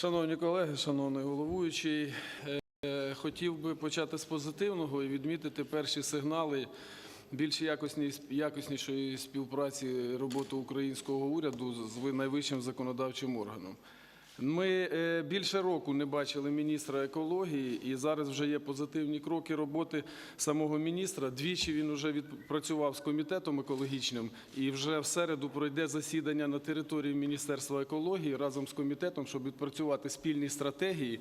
Шановні колеги, шановний головуючий, е, хотів би почати з позитивного і відмітити перші сигнали більш якісні- якіснішої співпраці роботи українського уряду з найвищим законодавчим органом. Ми е, більше року не бачили міністра екології, і зараз вже є позитивні кроки роботи самого міністра. Двічі він вже відпрацював з комітетом екологічним, і вже в середу пройде засідання на території Міністерства екології разом з комітетом, щоб відпрацювати спільні стратегії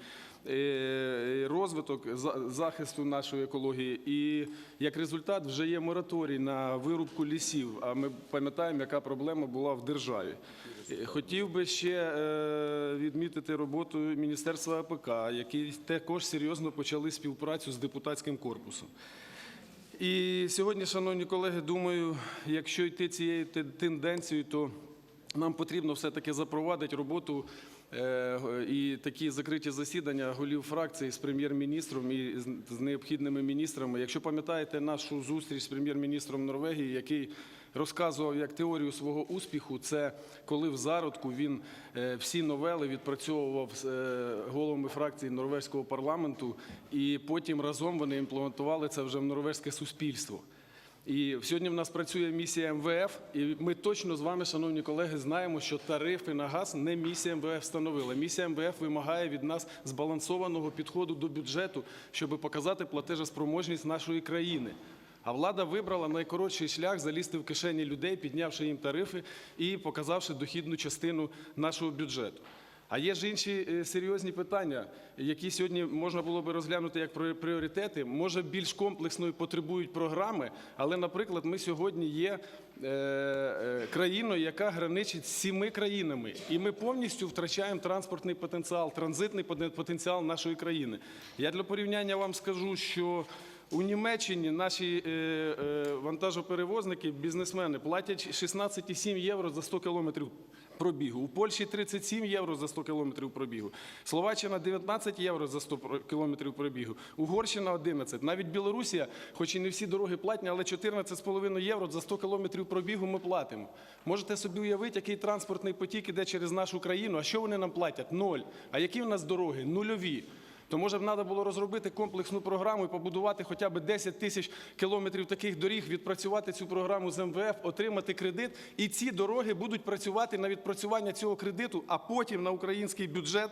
е, розвиток за- захисту нашої екології. І як результат вже є мораторій на вирубку лісів. А ми пам'ятаємо, яка проблема була в державі. Е, Хотів би ще е, відмітити роботу Міністерства АПК, які також серйозно почали співпрацю з депутатським корпусом. І сьогодні, шановні колеги, думаю, якщо йти цією тенденцією, то нам потрібно все-таки запровадити роботу е, і такі закриті засідання голів фракцій з прем'єр-міністром і з- необхідними міністрами. Якщо пам'ятаєте нашу зустріч з прем'єр-міністром Норвегії, який розказував як теорію свого успіху, це коли в зародку він е, всі новели відпрацьовував з е, головами фракцій норвезького парламенту, і потім разом вони імплементували це вже в норвезьке суспільство. І сьогодні в нас працює місія МВФ, і ми точно з вами, шановні колеги, знаємо, що тарифи на газ не місія МВФ встановила. Місія МВФ вимагає від нас збалансованого підходу до бюджету, щоб показати платежеспроможність нашої країни. А влада вибрала найкоротший шлях залізти в кишені людей, піднявши їм тарифи і показавши дохідну частину нашого бюджету. А є ж інші е, серйозні питання, які сьогодні можна було би розглянути як пріо- пріоритети. Може, більш комплексно і потребують програми, але, наприклад, ми сьогодні є е, е, країною, яка граничить з сіми країнами, і ми повністю втрачаємо транспортний потенціал, транзитний потен- потенціал нашої країни. Я для порівняння вам скажу, що у Німеччині наші е, е, вантажоперевозники, бізнесмени платять 16,7 євро за 100 кілометрів пробігу. У Польщі 37 євро за 100 кілометрів пробігу. Словаччина 19 євро за 100 кілометрів пробігу. Угорщина 11. Навіть Білорусія, хоч і не всі дороги платні, але 14,5 євро за 100 кілометрів пробігу ми платимо. Можете собі уявити, який транспортний потік іде через нашу країну. А що вони нам платять? Ноль. А які в нас дороги? Нульові. То може б треба було розробити комплексну програму і побудувати хоча б 10 тисяч кілометрів таких доріг, відпрацювати цю програму з МВФ, отримати кредит, і ці дороги будуть працювати на відпрацювання цього кредиту, а потім на український бюджет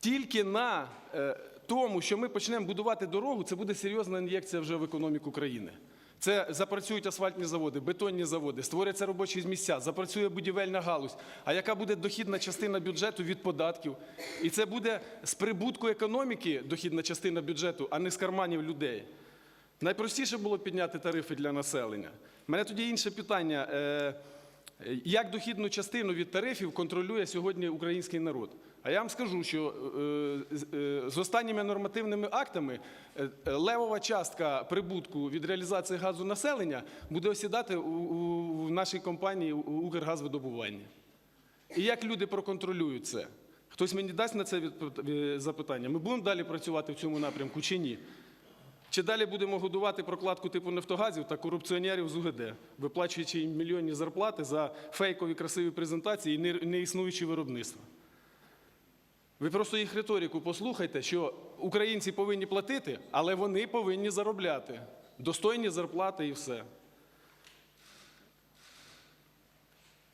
тільки на е, тому, що ми почнемо будувати дорогу, це буде серйозна ін'єкція вже в економіку країни. Це запрацюють асфальтні заводи, бетонні заводи, створяться робочі місця, запрацює будівельна галузь. А яка буде дохідна частина бюджету від податків? І це буде з прибутку економіки дохідна частина бюджету, а не з карманів людей. Найпростіше було підняти тарифи для населення. У мене тоді інше питання. Е, Як дохідну частину від тарифів контролює сьогодні український народ? А я вам скажу, що е, з- е, останніми нормативними актами левова частка прибутку від реалізації газу населення буде осідати у, нашій компанії Укргазвидобування. І як люди проконтролюють це? Хтось мені дасть на це запитання? Ми будемо далі працювати в цьому напрямку чи ні? Чи далі будемо годувати прокладку типу нафтогазів та корупціонерів з УГД, виплачуючи їм мільйонні зарплати за фейкові красиві презентації і неіснуючі виробництва? Ви просто їх риторику послухайте, що українці повинні платити, але вони повинні заробляти. Достойні зарплати і все.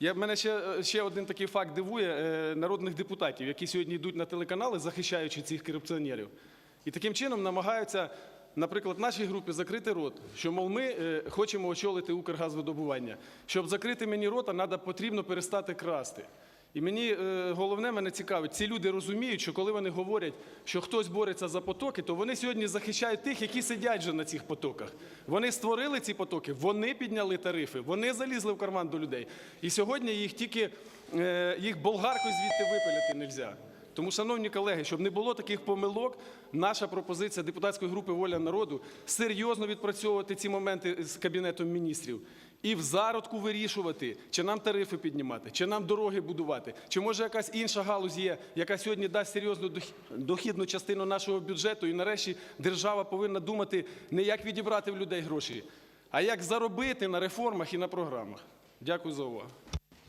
Я, мене ще, ще один такий факт дивує е, народних депутатів, які сьогодні йдуть на телеканали, захищаючи цих корупціонерів. І таким чином намагаються, наприклад, нашій групі закрити рот, що, мов, ми е, хочемо очолити Укргазвидобування. Щоб закрити мені рота, надо, потрібно перестати красти. І мені е, головне мене цікавить, ці люди розуміють, що коли вони говорять, що хтось бореться за потоки, то вони сьогодні захищають тих, які сидять вже на цих потоках. Вони створили ці потоки, вони підняли тарифи, вони залізли в карман до людей. І сьогодні їх тільки е, їх болгаркою звідти випиляти не можна. Тому, шановні колеги, щоб не було таких помилок, наша пропозиція депутатської групи Воля народу серйозно відпрацьовувати ці моменти з кабінетом міністрів і в зародку вирішувати, чи нам тарифи піднімати, чи нам дороги будувати, чи може якась інша галузь є, яка сьогодні дасть серйозну дохідну частину нашого бюджету. І нарешті держава повинна думати не як відібрати в людей гроші, а як заробити на реформах і на програмах. Дякую за увагу.